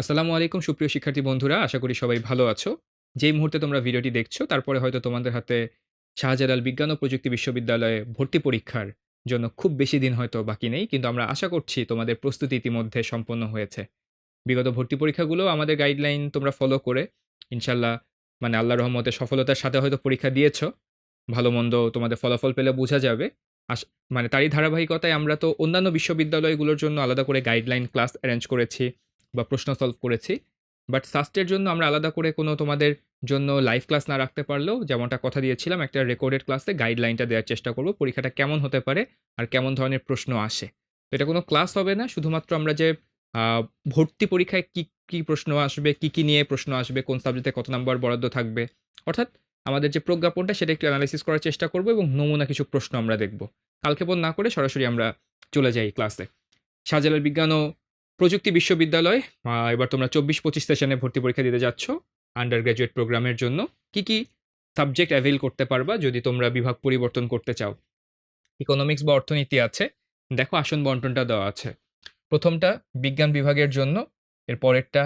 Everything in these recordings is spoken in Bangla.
আসসালামু আলাইকুম, সুপ্রিয় শিক্ষার্থী বন্ধুরা, আশা করি সবাই ভালো আছো। যেই মুহূর্তে তোমরা ভিডিওটি দেখছ, তারপরে হয়তো তোমাদের হাতে শাহজালাল বিজ্ঞান ও প্রযুক্তি বিশ্ববিদ্যালয়ে ভর্তি পরীক্ষার জন্য খুব বেশি দিন হয়তো বাকি নেই, কিন্তু আমরা আশা করছি তোমাদের প্রস্তুতি ইতিমধ্যে সম্পন্ন হয়েছে। বিগত ভর্তি পরীক্ষাগুলো আমাদের গাইডলাইন তোমরা ফলো করে ইনশাল্লাহ মানে আল্লাহ রহমতে সফলতার সাথে হয়তো পরীক্ষা দিয়েছ। ভালো মন্দ তোমাদের ফলাফল পেলে বোঝা যাবে। আস মানে তারই ধারাবাহিকতায় আমরা তো অন্যান্য বিশ্ববিদ্যালয়গুলোর জন্য আলাদা করে গাইডলাইন ক্লাস অ্যারেঞ্জ করেছি। বা প্রশ্ন সলভ করেছি। বাট সাস্টের জন্য আমরা আলাদা করে কোনো তোমাদের জন্য লাইভ ক্লাস না রাখতে পারলেও যেমনটা কথা দিয়েছিলাম, একটা রেকর্ডেড ক্লাসে গাইডলাইনটা দেওয়ার চেষ্টা করব। পরীক্ষাটা কেমন হতে পারে আর কেমন ধরনের প্রশ্ন আসে। তো এটা কোনো ক্লাস হবে না, শুধুমাত্র আমরা যে ভর্তি পরীক্ষায় কি কি প্রশ্ন আসবে, কি কি নিয়ে প্রশ্ন আসবে, কোন সাবজেক্টে কত নাম্বার বরাদ্দ থাকবে। অর্থাৎ আমাদের যে প্রজ্ঞাপনটা সেটা একটু অ্যানালাইসিস করার চেষ্টা করব এবং নমুনা কিছু প্রশ্ন আমরা দেখব। কালক্ষেপণ না করে সরাসরি আমরা চলে যাই ক্লাসে শাহজালাল বিজ্ঞান ও প্রযুক্তি বিশ্ববিদ্যালয় এবার তোমরা চব্বিশ পঁচিশ সেশনে ভর্তি পরীক্ষা দিতে যাচ্ছ আন্ডার গ্র্যাজুয়েট প্রোগ্রামের জন্য। কি কি সাবজেক্ট অ্যাভেল করতে পারবা যদি তোমরা বিভাগ পরিবর্তন করতে চাও? ইকোনমিক্স বা অর্থনীতি আছে। দেখো আসন বন্টনটা দেওয়া আছে। প্রথমটা বিজ্ঞান বিভাগের জন্য এর পরেরটা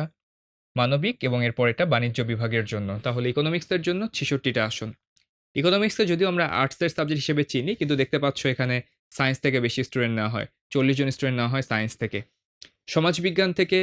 মানবিক এবং এর পরেরটা বাণিজ্য বিভাগের জন্য। তাহলে ইকোনমিক্সের জন্য ছেষট্টিটা আসন। ইকোনমিক্সে যদিও আমরা আর্টসের সাবজেক্ট হিসেবে চিনি, কিন্তু দেখতে পাচ্ছ এখানে সায়েন্স থেকে বেশি স্টুডেন্ট নেওয়া হয়। চল্লিশ জন স্টুডেন্ট নেওয়া হয় সায়েন্স থেকে। সমাজবিজ্ঞান থেকে,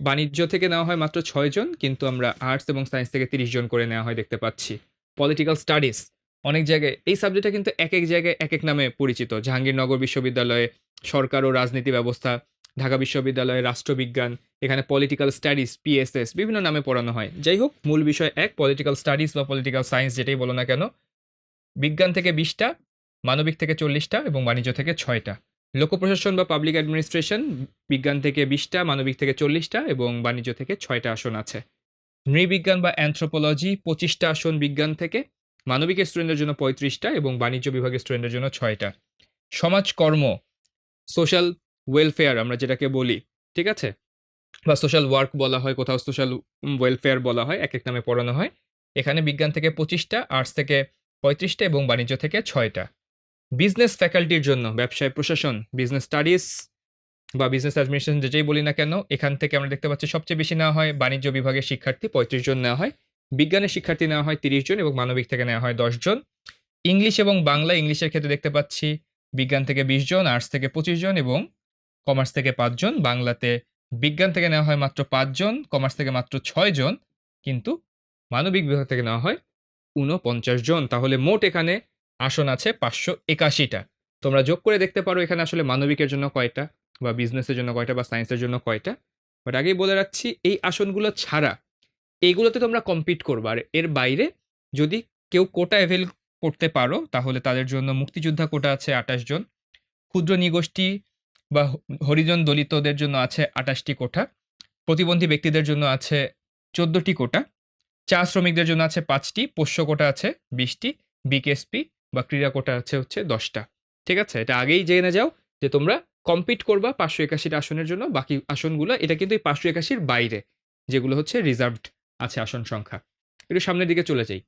বাণিজ্য থেকে নেওয়া হয় মাত্র ছয়জন কিন্তু আমরা আর্টস এবং সায়েন্স থেকে তিরিশ জন করে নেওয়া হয় দেখতে পাচ্ছি। পলিটিক্যাল স্টাডিজ অনেক জায়গায়, এই সাবজেক্টটা কিন্তু এক এক জায়গায় এক এক নামে পরিচিত। জাহাঙ্গীরনগর বিশ্ববিদ্যালয়ে সরকার ও রাজনীতি ব্যবস্থা, ঢাকা বিশ্ববিদ্যালয়ে রাষ্ট্রবিজ্ঞান, এখানে পলিটিক্যাল স্টাডিজ পিএসএস বিভিন্ন নামে পড়ানো হয়। যাই হোক, মূল বিষয় এক পলিটিক্যাল স্টাডিজ বা পলিটিক্যাল সায়েন্স যেটাই বলো না কেন, বিজ্ঞান থেকে বিশটা, মানবিক থেকে চল্লিশটা এবং বাণিজ্য থেকে ছয়টা। লোক প্রশাসন বা পাবলিক অ্যাডমিনিস্ট্রেশন, বিজ্ঞান থেকে বিশটা, মানবিক থেকে চল্লিশটা এবং বাণিজ্য থেকে ছয়টা আসন আছে। নৃবিজ্ঞান বা অ্যান্থ্রোপোলজি পঁচিশটা আসন বিজ্ঞান থেকে মানবিকের স্টুডেন্টের জন্য পঁয়ত্রিশটা এবং বাণিজ্য বিভাগের স্টুডেন্টের জন্য ছয়টা। সমাজকর্ম সোশ্যাল ওয়েলফেয়ার আমরা যেটাকে বলি, ঠিক আছে? বা সোশ্যাল ওয়ার্ক বলা হয়, কোথাও সোশ্যাল ওয়েলফেয়ার বলা হয়, এক এক নামে পড়ানো হয়। এখানে বিজ্ঞান থেকে পঁচিশটা আর্টস থেকে পঁয়ত্রিশটা এবং বাণিজ্য থেকে ছয়টা। বিজনেস ফ্যাকাল্টির জন্য, ব্যবসায় প্রশাসন বিজনেস স্টাডিজ বা বিজনেস অ্যাডমিনিস্ট্রেশন যেটাই বলি না কেন, এখান থেকে আমরা দেখতে পাচ্ছি সবচেয়ে বেশি নেওয়া হয় বাণিজ্য বিভাগের শিক্ষার্থী পঁয়ত্রিশ জন নেওয়া হয়, বিজ্ঞানের শিক্ষার্থী নেওয়া হয় তিরিশ জন এবং মানবিক থেকে নেওয়া হয় দশ জন। ইংলিশ এবং বাংলা ইংলিশের ক্ষেত্রে দেখতে পাচ্ছি বিজ্ঞান থেকে বিশ জন আর্টস থেকে পঁচিশ জন এবং কমার্স থেকে পাঁচজন বাংলাতে বিজ্ঞান থেকে নেওয়া হয় মাত্র পাঁচজন কমার্স থেকে মাত্র ছয় জন, কিন্তু মানবিক বিভাগ থেকে নেওয়া হয় ঊনপঞ্চাশ জন। তাহলে মোট এখানে আসন আছে পাঁচশো একাশিটা। তোমরা যোগ করে দেখতে পারো এখানে আসলে মানবিকের জন্য কয়টা বা বিজনেসের জন্য কয়টা বা সায়েন্সের জন্য কয়টা। বাট আগেই বলে রাখছি, এই আসনগুলো ছাড়া এইগুলোতে তোমরা কম্পিট করবে। আর এর বাইরে যদি কেউ কোটা অ্যাভেল করতে পারো, তাহলে তাদের জন্য মুক্তিযোদ্ধা কোটা আছে আঠাশ জন। ক্ষুদ্র নিগোষ্ঠী বা হরিজন দলিতদের জন্য আছে আটাশটি কোঠা প্রতিবন্ধী ব্যক্তিদের জন্য আছে চোদ্দোটি কোটা চা শ্রমিকদের জন্য আছে পাঁচটি, পোষ্য কোটা আছে বিশটি বিকেএসপি বা ক্রীড়া কোটা আছে হচ্ছে দশটা। ঠিক আছে? এটা আগেই জেনে যাও যে তোমরা কম্পিট করবা পাঁচশো একাশিটা আসনের জন্য। বাকি আসনগুলো, এটা কিন্তু এই পাঁচশো একাশির বাইরে, যেগুলো হচ্ছে রিজার্ভড আছে আসন সংখ্যা। একটু সামনের দিকে চলে যাই।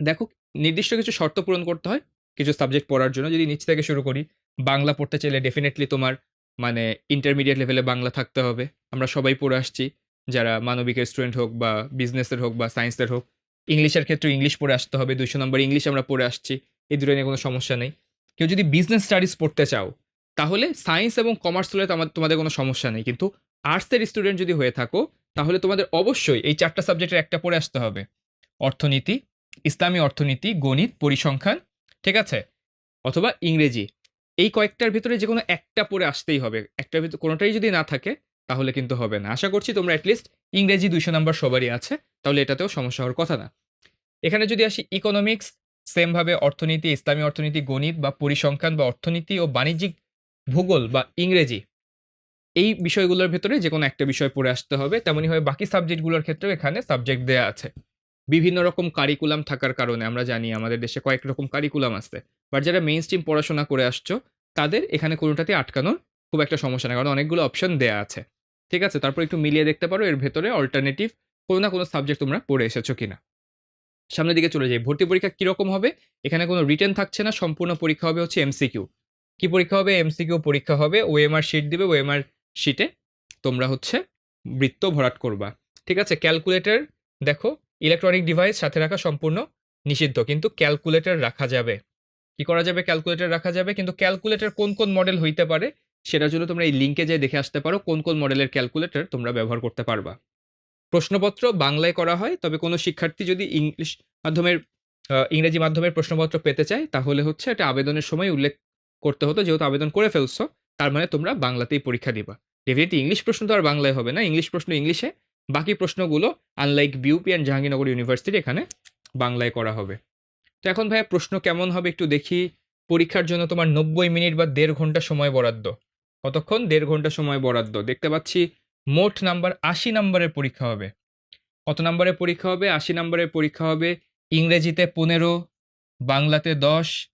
দেখো, নির্দিষ্ট কিছু শর্ত পূরণ করতে হয়, কিছু সাবজেক্ট পড়ার জন্য। যদি নিচ থেকে শুরু করি, বাংলা পড়তে চাইলে ডেফিনেটলি তোমার মানে ইন্টারমিডিয়েট লেভেলে বাংলা থাকতে হবে। আমরা সবাই পড়ে আসছি, যারা মানবিকের স্টুডেন্ট হোক বা বিজনেসের হোক বা সায়েন্সের হোক। ইংলিশের ক্ষেত্রে ইংলিশ পড়ে আসতে হবে, দুইশো নম্বর ইংলিশ আমরা পড়ে আসছি, এই দুটো নিয়ে কোনো সমস্যা নেই। কেউ যদি বিজনেস স্টাডিজ পড়তে চাও, তাহলে সায়েন্স এবং কমার্স হলে তোমাদের কোনো সমস্যা নেই। কিন্তু আর্টসের স্টুডেন্ট যদি হয়ে থাকো, তাহলে তোমাদের অবশ্যই এই চারটা সাবজেক্টের একটা পড়ে আসতে হবে। অর্থনীতি, ইসলামী অর্থনীতি, গণিত, পরিসংখ্যান, ঠিক আছে? অথবা ইংরেজি, এই কয়েকটার ভিতরে যে কোনো একটা পড়ে আসতেই হবে। একটার ভিতরে কোনোটাই যদি না থাকে, তাহলে কিন্তু হবে না। আশা করছি তোমরা অ্যাটলিস্ট ইংরেজি দুইশো নাম্বার সবারই আছে। তাহলে এটাতেও সমস্যা হওয়ার কথা না। এখানে যদি আসি ইকোনমিক্স সেমভাবে অর্থনীতি, ইসলামী অর্থনীতি, গণিত বা পরিসংখ্যান বা অর্থনীতি ও বাণিজ্যিক ভূগোল বা ইংরেজি, এই বিষয়গুলোর ভেতরে যে কোনো একটা বিষয় পড়ে আসতে হবে। তেমনইভাবে বাকি সাবজেক্টগুলোর ক্ষেত্রেও এখানে সাবজেক্ট দেয়া আছে। বিভিন্ন রকম কারিকুলাম থাকার কারণে আমরা জানি আমাদের দেশে কয়েক রকম কারিকুলাম আছে। বাট যারা মেইন স্ট্রিম পড়াশোনা করে আসছো, তাদের এখানে কোনোটাতে আটকানোর খুব একটা সমস্যা না কারণ অনেকগুলো অপশন দেয়া আছে। ঠিক আছে? তারপর একটু মিলিয়ে দেখতে পারো, এর ভেতরে অল্টারনেটিভ কোনো না কোনো সাবজেক্ট তোমরা পড়ে এসেছ কিনা। সামনের দিকে চলে যাই, ভর্তি পরীক্ষা কীরকম হবে? এখানে কোনো রিটার্ন থাকছে না, সম্পূর্ণ পরীক্ষা হবে হচ্ছে এমসিকিউ কি পরীক্ষা হবে? এমসিকিউ পরীক্ষা হবে ওএমআর শিট দিবে ওএমআর শিটে তোমরা হচ্ছে বৃত্ত ভরাট করবা। ঠিক আছে? ক্যালকুলেটর দেখো ইলেকট্রনিক ডিভাইস সাথে রাখা সম্পূর্ণ নিষিদ্ধ, কিন্তু ক্যালকুলেটর রাখা যাবে। কি করা যাবে? ক্যালকুলেটর রাখা যাবে, কিন্তু ক্যালকুলেটর কোন কোন মডেল হইতে পারে, সেটার জন্য তোমরা এই লিঙ্কে যেয়ে দেখে আসতে পারো, কোন কোন মডেলের ক্যালকুলেটর তোমরা ব্যবহার করতে পারবা। প্রশ্নপত্র বাংলায় করা হয়, তবে কোনো শিক্ষার্থী যদি ইংলিশ মাধ্যমের ইংরেজি মাধ্যমের প্রশ্নপত্র পেতে চায়, তাহলে হচ্ছে এটা আবেদনের সময় উল্লেখ করতে হতো, যেহেতু আবেদন করে ফেলছো, তার মানে তোমরা বাংলাতেই পরীক্ষা দিবা। ডেফিনেটলি ইংলিশ প্রশ্ন তো আর বাংলায় হবে না, ইংলিশ প্রশ্ন ইংলিশে, বাকি প্রশ্নগুলো unlike BUP and Jahangirnagar university এখানে বাংলায় করা হবে। তো এখন ভাইয়া প্রশ্ন কেমন হবে একটু দেখি, পরীক্ষার জন্য তোমার নব্বই মিনিট বা দেড় ঘণ্টা সময় বরাদ্দ। কতক্ষণ? দেড় ঘণ্টা সময় বরাদ্দ। দেখতে পাচ্ছি মোট নাম্বার আশি নাম্বারের পরীক্ষা হবে। কত নাম্বারের পরীক্ষা হবে? আশি নাম্বারের পরীক্ষা হবে ইংরেজিতে পনেরো, বাংলাতে দশ,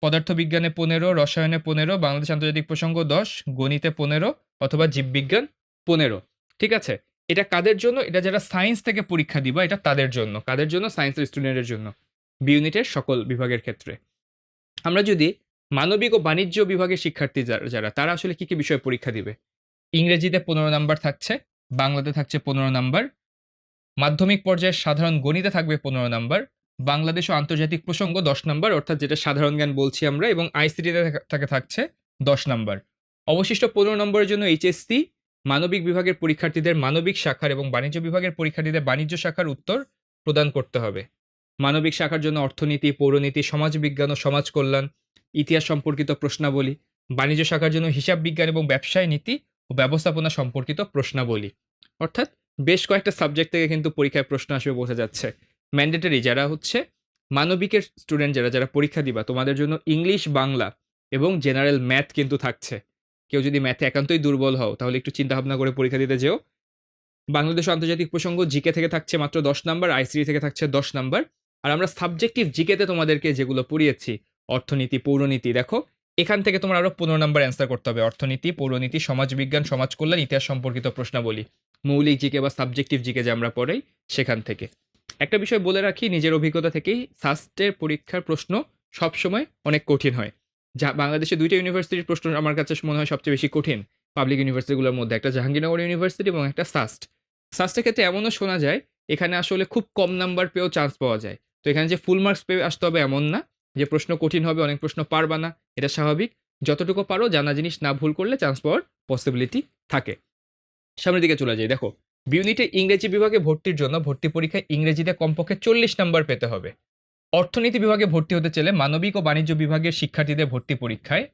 পদার্থবিজ্ঞানে পনেরো, রসায়নে পনেরো, বাংলাদেশ আন্তর্জাতিক প্রসঙ্গ দশ, গণিতে পনেরো অথবা জীববিজ্ঞান পনেরো। ঠিক আছে? এটা কাদের জন্য? এটা যারা সায়েন্স থেকে পরীক্ষা দিবা, এটা তাদের জন্য। কাদের জন্য? সায়েন্সের স্টুডেন্টের জন্য। বি ইউনিটের সকল বিভাগের ক্ষেত্রে। আমরা যদি মানবিক ও বাণিজ্য বিভাগের শিক্ষার্থী যারা যারা, তারা আসলে কি কি বিষয়ে পরীক্ষা দিবে? ইংরেজিতে পনেরো নাম্বার থাকছে, বাংলাতে থাকছে পনেরো নাম্বার। মাধ্যমিক পর্যায়ে সাধারণ গণিতে থাকবে পনেরো নাম্বার। বাংলাদেশ ও আন্তর্জাতিক প্রসঙ্গ দশ নাম্বার, অর্থাৎ যেটা সাধারণ জ্ঞান বলছি আমরা, এবং আইসিটিতে থাকে থাকছে দশ নাম্বার। অবশিষ্ট পনেরো নম্বরের জন্য এইচএসসি মানবিক বিভাগের পরীক্ষার্থীদের মানবিক শাখার এবং বাণিজ্য বিভাগের পরীক্ষার্থীদের বাণিজ্য শাখার উত্তর প্রদান করতে হবে। মানবিক শাখার জন্য অর্থনীতি, পৌরনীতি, সমাজবিজ্ঞান ও সমাজ কল্যাণ, ইতিহাস সম্পর্কিত প্রশ্নাবলী, বাণিজ্য শাখার জন্য হিসাব বিজ্ঞান এবং ব্যবসায় নীতি ও ব্যবস্থাপনা সম্পর্কিত প্রশ্নাবলী। অর্থাৎ বেশ কয়েকটা সাবজেক্ট থেকে কিন্তু পরীক্ষায় প্রশ্ন আসবে বোঝা যাচ্ছে। ম্যান্ডেটরি যারা হচ্ছে, মানবিকের স্টুডেন্ট যারা যারা পরীক্ষা দিবা, তোমাদের জন্য ইংলিশ বাংলা এবং জেনারেল ম্যাথ কিন্তু থাকছে। কেউ যদি ম্যাথে একান্তই দুর্বল হও, তাহলে একটু চিন্তা ভাবনা করে পরীক্ষা দিতে যেও। বাংলাদেশ আন্তর্জাতিক প্রসঙ্গ জিকে থেকে থাকছে মাত্র দশ নাম্বার আইসিডি থেকে থাকছে দশ নাম্বার। আর আমরা সাবজেক্টিভ জিকেতে তোমাদেরকে যেগুলো পড়িয়েছি, অর্থনীতি, পৌরনীতি, দেখো এখান থেকে তোমার আরও পনেরো নম্বর অ্যান্সার করতে হবে। অর্থনীতি, পৌরনীতি, সমাজবিজ্ঞান সমাজ কল্যাণ ইতিহাস সম্পর্কিত প্রশ্নাবলী মৌলিক জিকে বা সাবজেক্টিভ জিকে যে আমরা পড়াই সেখান থেকে। একটা বিষয় বলে রাখি, নিজের অভিজ্ঞতা থেকেই সাস্টের পরীক্ষার প্রশ্ন সবসময় অনেক কঠিন হয়। যা বাংলাদেশে দুইটা ইউনিভার্সিটির প্রশ্ন আমার কাছে মনে হয় সবচেয়ে বেশি কঠিন। পাবলিক ইউনিভার্সিটিগুলোর মধ্যে একটা জাহাঙ্গীরনগর ইউনিভার্সিটি এবং একটা সাস্ট সাস্টের ক্ষেত্রে এমনও শোনা যায়, এখানে আসলে খুব কম নাম্বার পেয়েও চান্স পাওয়া যায়। তো এখানে যে ফুল মার্কস পেয়ে আসতে হবে এমন না যে প্রশ্ন কঠিন হবে, অনেক প্রশ্ন পারবা না। এটা স্বাভাবিক। যতটুকু পারো জানা জিনিস না ভুল করলে চান্স পাওয়ার পসিবিলিটি থাকে। সামনের দিকে চলে যাই, দেখো। বিউনিটে ইংরেজি বিভাগে ভর্তির জন্য ভর্তি পরীক্ষায় ইংরেজিতে কমপক্ষে চল্লিশ নাম্বার পেতে হবে। অর্থনীতি বিভাগে ভর্তি হতে চাইলে মানবিক ও বাণিজ্য বিভাগের শিক্ষার্থীদের ভর্তি পরীক্ষায়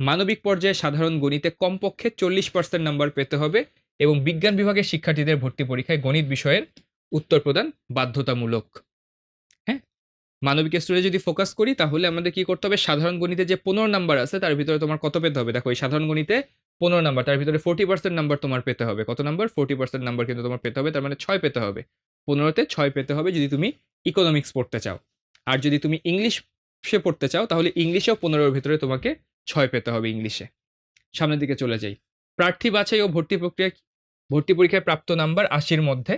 মানবিক পর্যায়ে সাধারণ গণিতে কমপক্ষে চল্লিশ পার্সেন্ট নাম্বার পেতে হবে এবং বিজ্ঞান বিভাগের শিক্ষার্থীদের ভর্তি পরীক্ষায় গণিত বিষয়ের উত্তর প্রদান বাধ্যতামূলক। মানবিক স্টোরে যদি ফোকাস করি, তাহলে আমাদের কি করতে হবে? সাধারণ গণিতে যে পনেরো নাম্বার আছে, তার ভিতরে তোমার কত পেতে হবে? দেখো, এই সাধারণ গণিতে পনেরো নাম্বার তার ভিতরে ফোর্টি পার্সেন্ট নাম্বার তোমার পেতে হবে। কত নাম্বার ফোর্টি পার্সেন্ট নাম্বার কিন্তু তোমার পেতে হবে, তার মানে ছয় পেতে হবে। পনেরোতে ছয় পেতে হবে যদি তুমি ইকোনমিক্স পড়তে চাও। আর যদি তুমি ইংলিশ সে পড়তে চাও, তাহলে ইংলিশেও পনেরোর ভিতরে তোমাকে ছয় পেতে হবে ইংলিশে সামনের দিকে চলে যাই। প্রার্থী বাছাই ও ভর্তি প্রক্রিয়া ভর্তি পরীক্ষায় প্রাপ্ত নাম্বার আশির মধ্যে।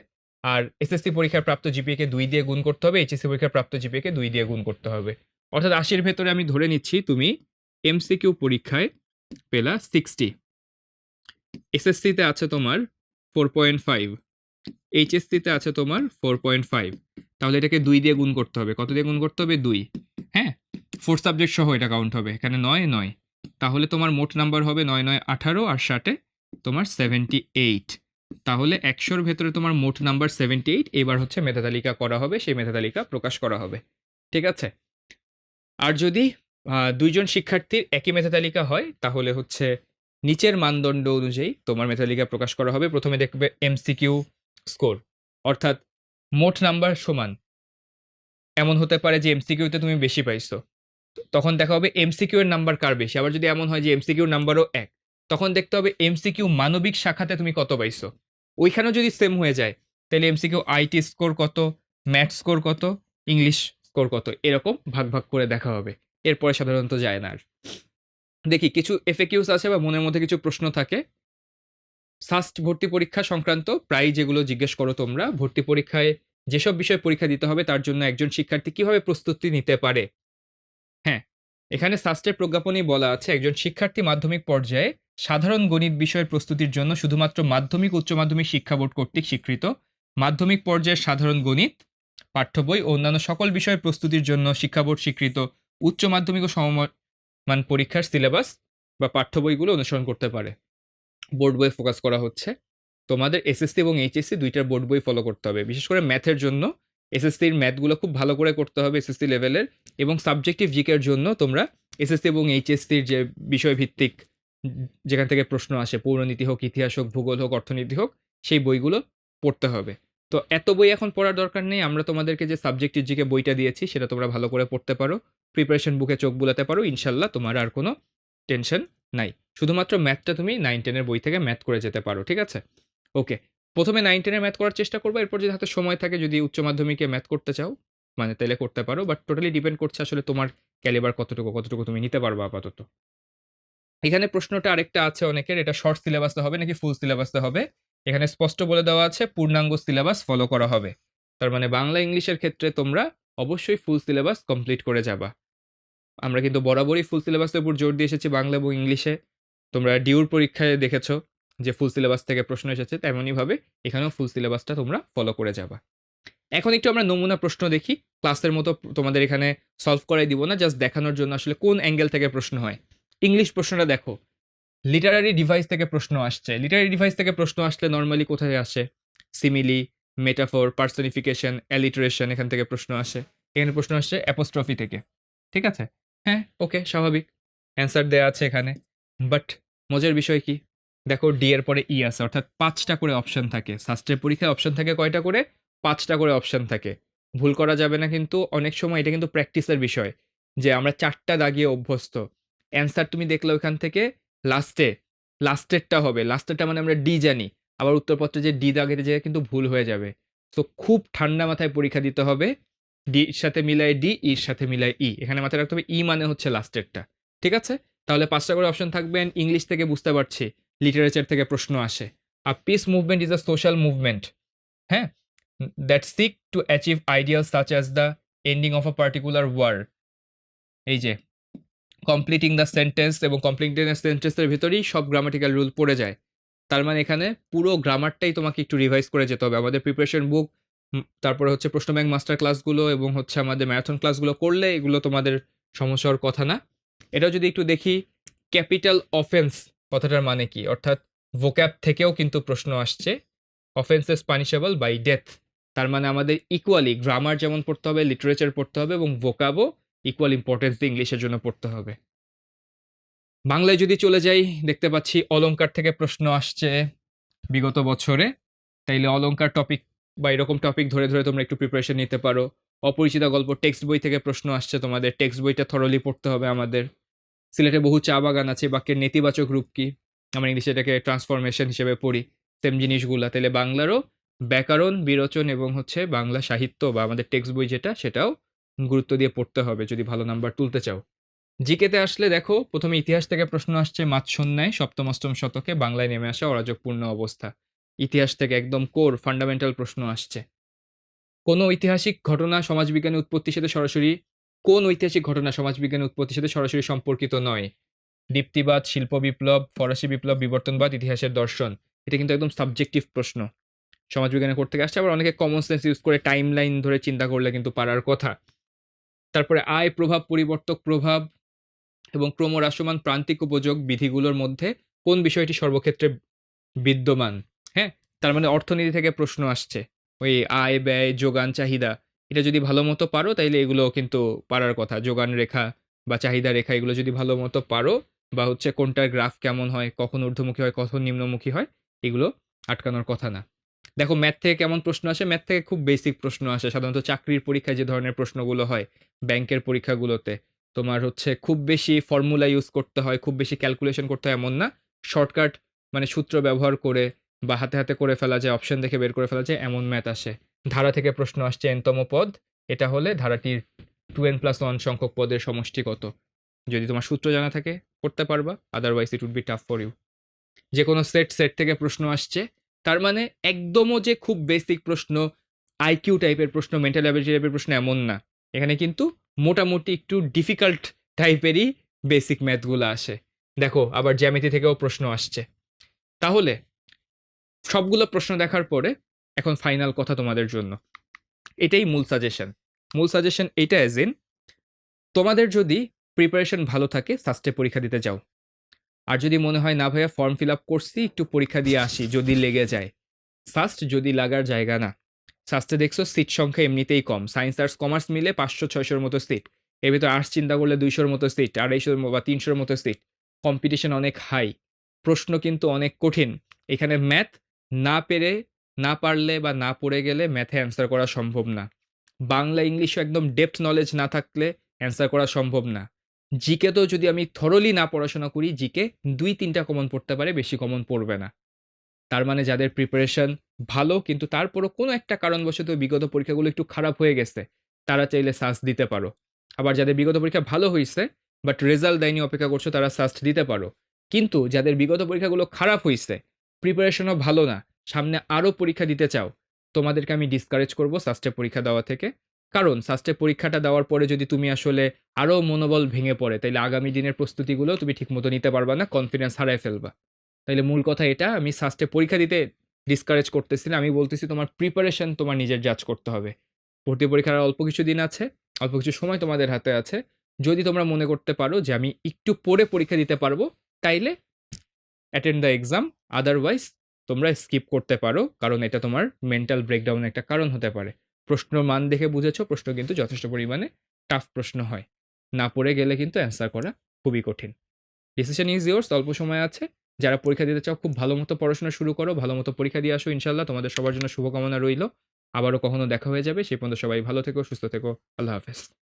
আর এসএসসি পরীক্ষার প্রাপ্ত জিপিএকে দুই দিয়ে গুণ করতে হবে এইচএসসি পরীক্ষার প্রাপ্ত জিপিএকে দুই দিয়ে গুণ করতে হবে। অর্থাৎ আশির ভেতরে আমি ধরে নিচ্ছি, তুমি এমসিকিউ পরীক্ষায় পেলা সিক্সটি এসএসসিতে আছে তোমার ফোর পয়েন্ট ফাইভ এইচএসসিতে আছে তোমার ফোর পয়েন্ট ফাইভ তাহলে এটাকে দুই দিয়ে গুণ করতে হবে। কত দিয়ে গুণ করতে হবে? দুই। হ্যাঁ? ফোর সাবজেক্ট সহ এটা কাউন্ট হবে। এখানে নয় নয়। তাহলে তোমার মোট নাম্বার হবে নয় নয়, আঠারো, আর ষাটে তোমার সেভেন্টি এইট তাহলে একশোর ভেতরে তোমার মোট নাম্বার সেভেন্টি এইট এবার হচ্ছে মেধা তালিকা করা হবে, সেই মেধা তালিকা প্রকাশ করা হবে। ঠিক আছে? আর যদি দুইজন শিক্ষার্থীর একই মেধা তালিকা হয়, তাহলে হচ্ছে নিচের মানদণ্ড অনুযায়ী তোমার মেধা তালিকা প্রকাশ করা হবে। প্রথমে দেখবে এমসিকিউ স্কোর অর্থাৎ মোট নাম্বার সমান। এমন হতে পারে যে এমসিকিউতে তুমি বেশি পাইছো। তখন দেখা হবে এমসিকিউ এর নাম্বার কার বেশি? আবার যদি এমন হয় যে এমসিকিউর নাম্বারও এক, তখন দেখতে হবে এমসিকিউ মানবিক শাখাতে তুমি কত পাইছো? ওইখানেও যদি সেম হয়ে যায় তাহলে এমসিকিউ আইটি স্কোর কত ম্যাথ স্কোর কত ইংলিশ স্কোর কত, এরকম ভাগ ভাগ করে দেখা হবে। এরপরে সাধারণত যায় না আর। দেখি, কিছু এফএকিউস আছে বা মনের মধ্যে কিছু প্রশ্ন থাকে। সাস্ট ভর্তি পরীক্ষা সংক্রান্ত প্রায় যেগুলো জিজ্ঞেস করো তোমরা, ভর্তি পরীক্ষায় যেসব বিষয়ে পরীক্ষা দিতে হবে তার জন্য একজন শিক্ষার্থী কীভাবে প্রস্তুতি নিতে পারে? হ্যাঁ এখানে সাস্টের প্রজ্ঞাপনেই বলা আছে, একজন শিক্ষার্থী মাধ্যমিক পর্যায়ে সাধারণ গণিত বিষয়ের প্রস্তুতির জন্য শুধুমাত্র মাধ্যমিক, উচ্চ মাধ্যমিক শিক্ষা বোর্ড কর্তৃক স্বীকৃত মাধ্যমিক পর্যায়ের সাধারণ গণিত, পাঠ্য বই ও অন্যান্য সকল বিষয়ের প্রস্তুতির জন্য শিক্ষা বোর্ড স্বীকৃত উচ্চ মাধ্যমিক ও সমমান পরীক্ষার সিলেবাস বা পাঠ্য বইগুলো অনুসরণ করতে পারে। বোর্ড বই ফোকাস করা হচ্ছে। তোমাদের এসএসসি এবং এইচএসসি দুইটার বোর্ড বই ফলো করতে হবে। বিশেষ করে ম্যাথের জন্য এসএসসির ম্যাথগুলো খুব ভালো করে করতে হবে এসএসসি লেভেলের এবং সাবজেক্টিভ জিকের জন্য তোমরা এসএসসি এবং এইচএসসির যে বিষয়ভিত্তিক যেখান থেকে প্রশ্ন আসে, পৌরনীতি হোক, ইতিহাস হোক, ভূগোল হোক, অর্থনীতি হোক, সেই বইগুলো পড়তে হবে। তো এত বই এখন পড়ার দরকার নেই। আমরা তোমাদেরকে যে সাবজেক্টের জিকে বইটা দিয়েছি, সেটা তোমরা ভালো করে পড়তে পারো। প্রিপারেশন বুকে চোখ বুলাতে পারো। ইনশাল্লাহ তোমার আর কোনো টেনশন নাই। শুধুমাত্র ম্যাথটা তুমি নাইন টেনের বই থেকে ম্যাথ করে যেতে পারো, ঠিক আছে? ওকে প্রথমে নাইন টেনের ম্যাথ করার চেষ্টা করব। এরপর যদি হাতে সময় থাকে, যদি উচ্চ মাধ্যমিকে ম্যাথ করতে চাও মানে তাহলে করতে পারো। বাট টোটালি ডিপেন্ড করছে আসলে তোমার ক্যালিবার কতটুকু কতটুকু তুমি নিতে পারবে আপাতত। এখানে প্রশ্নটা আরেকটা আছে অনেকের, এটা শর্ট সিলেবাসে হবে নাকি ফুল সিলেবাসে হবে? এখানে স্পষ্ট বলে দেওয়া আছে, পূর্ণাঙ্গ সিলেবাস ফলো করা হবে। তার মানে বাংলা, ইংলিশের ক্ষেত্রে তোমরা অবশ্যই ফুল সিলেবাস কমপ্লিট করে যাবা। আমরা কিন্তু বরাবরই ফুল সিলেবাসের উপর জোর দিয়ে এসেছি বাংলা এবং ইংলিশে। তোমরা ডিউর পরীক্ষায় দেখেছ যে ফুল সিলেবাস থেকে প্রশ্ন এসেছে, তেমনইভাবে এখানেও ফুল সিলেবাসটা তোমরা ফলো করে যাবা। এখন একটু আমরা নমুনা প্রশ্ন দেখি। ক্লাসের মতো তোমাদের এখানে সলভ করাই দিব না জাস্ট দেখানোর জন্য আসলে কোন অ্যাঙ্গেল থেকে প্রশ্ন হয়। ইংলিশ প্রশ্নটা দেখো। লিটারারি ডিভাইস থেকে প্রশ্ন আসছে। লিটারারি ডিভাইস থেকে প্রশ্ন আসলে নর্মালি কোথায় আসে? সিমিলি মেটাফোর পার্সনিফিকেশন অ্যালিটারেশন এখান থেকে প্রশ্ন আসে। এখানে প্রশ্ন আসছে অ্যাপোস্ট্রফি থেকে। ঠিক আছে? হ্যাঁ ওকে স্বাভাবিক। অ্যান্সার দেওয়া আছে এখানে। বাট মজার বিষয় কি? দেখো ডি এর পরে ই আছে, অর্থাৎ পাঁচটা করে অপশন থাকে। শাস্ত্রের পরীক্ষায় অপশন থাকে কয়টা করে? পাঁচটা করে অপশন থাকে। ভুল করা যাবে না কিন্তু অনেক সময় এটা কিন্তু প্র্যাকটিসের বিষয় যে আমরা চারটা দাগিয়ে অভ্যস্ত। অ্যান্সার তুমি দেখলে ওখান থেকে লাস্টে লাস্টেরটা হবে। লাস্টেরটা মানে আমরা ডি জানি। আবার উত্তরপত্রে যে ডি দাগের যে কিন্তু ভুল হয়ে যাবে। তো খুব ঠান্ডা মাথায় পরীক্ষা দিতে হবে। ডির সাথে মিলায় ডি ইর সাথে মিলায় ই এখানে মাথায় রাখতে হবে ই মানে হচ্ছে লাস্টেরটা ঠিক আছে? তাহলে পাঁচটা করে অপশন থাকবে ইংলিশ থেকে বুঝতে পারছি। লিটারেচার থেকে প্রশ্ন আসে। আর peace movement is a social movement হ্যাঁ? That seek to achieve ideal such as the ending of a particular word এই যে কমপ্লিটিং দ্য সেন্টেন্স এবং কমপ্লিটিং দ্য সেন্টেন্সের ভিতরেই সব গ্রামাটিক্যাল রুল পড়ে যায়। তার মানে এখানে পুরো গ্রামারটাই তোমাকে একটু রিভাইজ করে যেতে হবে। আমাদের প্রিপারেশন বুক তারপরে হচ্ছে প্রশ্ন ব্যাংক মাস্টার ক্লাসগুলো এবং হচ্ছে আমাদের ম্যারাথন ক্লাসগুলো করলে এগুলো তোমাদের সমস্যা হওয়ার কথা না। এটাও যদি একটু দেখি ক্যাপিটাল অফেন্স কথাটার মানে কি? অর্থাৎ ভোক্যাপ থেকেও কিন্তু প্রশ্ন আসছে। অফেন্সেস পানিশেবল বাই ডেথ তার মানে আমাদের ইকুয়ালি গ্রামার যেমন পড়তে হবে লিটারেচার পড়তে হবে এবং ভোকাবও ইকুয়াল ইম্পর্টেন্স দিয়ে ইংলিশের জন্য পড়তে হবে। বাংলায় যদি চলে যাই, দেখতে পাচ্ছি অলঙ্কার থেকে প্রশ্ন আসছে বিগত বছরে। তাইলে অলঙ্কার টপিক বা এরকম টপিক ধরে ধরে তোমরা একটু প্রিপারেশন নিতে পারো। অপরিচিত গল্প টেক্সট বই থেকে প্রশ্ন আসছে তোমাদের। টেক্সট বইটা থরলি পড়তে হবে আমাদের। সিলেটে বহু চা বাগান আছে, বাক্যের নেতিবাচক রূপ কি? আমরা ইংলিশে এটাকে ট্রান্সফরমেশন হিসেবে পড়ি। সেম জিনিসগুলা। তাহলে বাংলারও ব্যাকরণ, বিরোচন এবং হচ্ছে বাংলা সাহিত্য বা আমাদের টেক্সট বই যেটা, সেটাও গুরুত্ব দিয়ে পড়তে হবে যদি ভালো নাম্বার তুলতে চাও। জিকেতে আসলে দেখো, প্রথমে ইতিহাস থেকে প্রশ্ন আসছে মাৎসন্যায় সপ্তম অষ্টম শতকে বাংলায় নেমে আসা অরাজকপূর্ণ অবস্থা। ইতিহাস থেকে একদম কোর ফান্ডামেন্টাল প্রশ্ন আসছে। কোন ঐতিহাসিক ঘটনা সমাজবিজ্ঞানের উৎপত্তির সাথে সরাসরি, কোন ঐতিহাসিক ঘটনা সমাজবিজ্ঞানের উৎপত্তির সাথে সরাসরি সম্পর্কিত নয়। দীপ্তিবাদ, শিল্প বিপ্লব, ফরাসি বিপ্লব, বিবর্তনবাদ, ইতিহাসের দর্শন, এটা কিন্তু একদম সাবজেক্টিভ প্রশ্ন। সমাজবিজ্ঞানের করতে আসছে, আবার অনেকে কমন সেন্স ইউজ করে টাইম লাইন ধরে চিন্তা করলে কিন্তু পারার কথা। তারপরে আয় প্রভাব, পরিবর্তক প্রভাব এবং ক্রমহ্রাসমান প্রান্তিক উপযোগ বিধিগুলোর মধ্যে কোন বিষয়টি সর্বক্ষেত্রে বিদ্যমান? হ্যাঁ তার মানে অর্থনীতি থেকে প্রশ্ন আসছে। ওই আয়, ব্যয়, যোগান, চাহিদা, এটা যদি ভালো মতো পারো তাইলে এগুলো কিন্তু পারার কথা। যোগান রেখা বা চাহিদা রেখা এগুলো যদি ভালো মতো পারো বা হচ্ছে কোনটার গ্রাফ কেমন হয়, কখন ঊর্ধ্বমুখী হয়, কখন নিম্নমুখী হয়, এগুলো আটকানোর কথা না। দেখো ম্যাথ থেকে কেমন প্রশ্ন আসে? ম্যাথ থেকে খুব বেসিক প্রশ্ন আসে। সাধারণত চাকরির পরীক্ষায় যে ধরনের প্রশ্নগুলো হয়, ব্যাংকের পরীক্ষাগুলোতে, তোমার হচ্ছে খুব বেশি ফর্মুলা ইউজ করতে হয়, খুব বেশি ক্যালকুলেশন করতে হয় এমন না। শর্টকাট মানে সূত্র ব্যবহার করে বা হাতে হাতে করে ফেলা যায় অপশন দেখে বের করে ফেলা যায়, এমন ম্যাথ আসে। ধারা থেকে প্রশ্ন আসছে এনতম পদ, এটা হলে ধারাটির টু এন প্লাস ওয়ান সংখ্যক পদের সমষ্টি কত যদি তোমার সূত্র জানা থাকে, করতে পারবা otherwise it would be tough for you যে কোনো সেট সেট থেকে প্রশ্ন আসছে তার মানে একদমও যে খুব বেসিক প্রশ্ন আইকিউ টাইপের প্রশ্ন মেন্টাল অ্যাবিলিটি টাইপের প্রশ্ন এমন না। এখানে কিন্তু মোটামুটি একটু ডিফিকাল্ট টাইপেরই বেসিক ম্যাথগুলো আসে। দেখো, আবার জ্যামিতি থেকেও প্রশ্ন আসছে। তাহলে, সবগুলো প্রশ্ন দেখার পরে এখন ফাইনাল কথা তোমাদের জন্য। এটাই মূল সাজেশন মূল সাজেশন এটা এজ ইন তোমাদের যদি প্রিপারেশন ভালো থাকে সাস্টে পরীক্ষা দিতে যাও। আর যদি মনে হয়, না ভাইয়া ফর্ম ফিল আপ করছি, একটু পরীক্ষা দিয়ে আসি, যদি লেগে যায়। ফার্স্ট যদি লাগার জায়গা না। সাস্টে দেখছ সিট সংখ্যা এমনিতেই কম। সায়েন্স আর্টস কমার্স মিলে পাঁচশো ছয়শোর মতো সিট এর ভিতর আর্টস চিন্তা করলে দুইশোর মতো সিট আড়াইশোর বা তিনশোর মতো সিট কম্পিটিশন অনেক হাই প্রশ্ন কিন্তু অনেক কঠিন। এখানে ম্যাথ না পেরে, না পারলে বা না পড়ে গেলে ম্যাথে অ্যান্সার করা সম্ভব না। বাংলা ইংলিশও একদম ডেপথ নলেজ না থাকলে অ্যান্সার করা সম্ভব না। জিকে তো যদি আমি থরলি না পড়াশোনা করি, জিকে দুই তিনটা কমন পড়তে পারে, বেশি কমন পড়বে না। তার মানে যাদের প্রিপারেশন ভালো, কিন্তু তারপরও কোনো একটা কারণবশত বিগত পরীক্ষাগুলো একটু খারাপ হয়ে গেছে, তারা চাইলে সাস দিতে পারো। আবার যাদের বিগত পরীক্ষা ভালো হয়েছে বাট রেজাল্ট দেয়নি, অপেক্ষা করছ, তারা সাস্ট দিতে পারো। কিন্তু যাদের বিগত পরীক্ষাগুলো খারাপ হয়েছে প্রিপারেশনও ভালো না, সামনে আরও পরীক্ষা দিতে চাও, তোমাদেরকে আমি ডিসকারেজ করব সাস্টে পরীক্ষা দেওয়া থেকে। কারণ সাস্টে পরীক্ষাটা দেওয়ার পরে যদি তুমি আসলে আরও মনোবল ভেঙে পড়ে, তাইলে আগামী দিনের প্রস্তুতিগুলো তুমি ঠিকমতো নিতে পারবা না কনফিডেন্স হারায় ফেলবা। তাইলে মূল কথা এটা, আমি সাস্টে পরীক্ষা দিতে ডিসকারেজ করতেছি না, আমি বলতেছি তোমার প্রিপারেশন তোমার নিজের জাজ করতে হবে। ভর্তি পরীক্ষার অল্প কিছু দিন আছে, অল্প কিছু সময় তোমাদের হাতে আছে। যদি তোমরা মনে করতে পারো যে আমি একটু পরে পরীক্ষা দিতে পারব, তাইলে অ্যাটেন্ড দ্য এক্সাম আদারওয়াইজ তোমরা স্কিপ করতে পারো, কারণ এটা তোমার মেন্টাল ব্রেকডাউনের একটা কারণ হতে পারে। প্রশ্ন মান দেখে বুঝেছ, প্রশ্ন কিন্তু যথেষ্ট পরিমাণে টাফ প্রশ্ন হয়। না পড়ে গেলে কিন্তু অ্যান্সার করা খুবই কঠিন। ডিসিশন ইজ ইয়োর্স অল্প সময় আছে। যারা পরীক্ষা দিতে চাও, খুব ভালো মতো পড়াশোনা শুরু করো, ভালো মতো পরীক্ষা দিয়ে আসো ইনশাল্লাহ তোমাদের সবার জন্য শুভকামনা রইল। আবারও কখনো দেখা হয়ে যাবে। সেই পর্যন্ত সবাই ভালো থেকো, সুস্থ থেকো। আল্লাহ হাফেজ।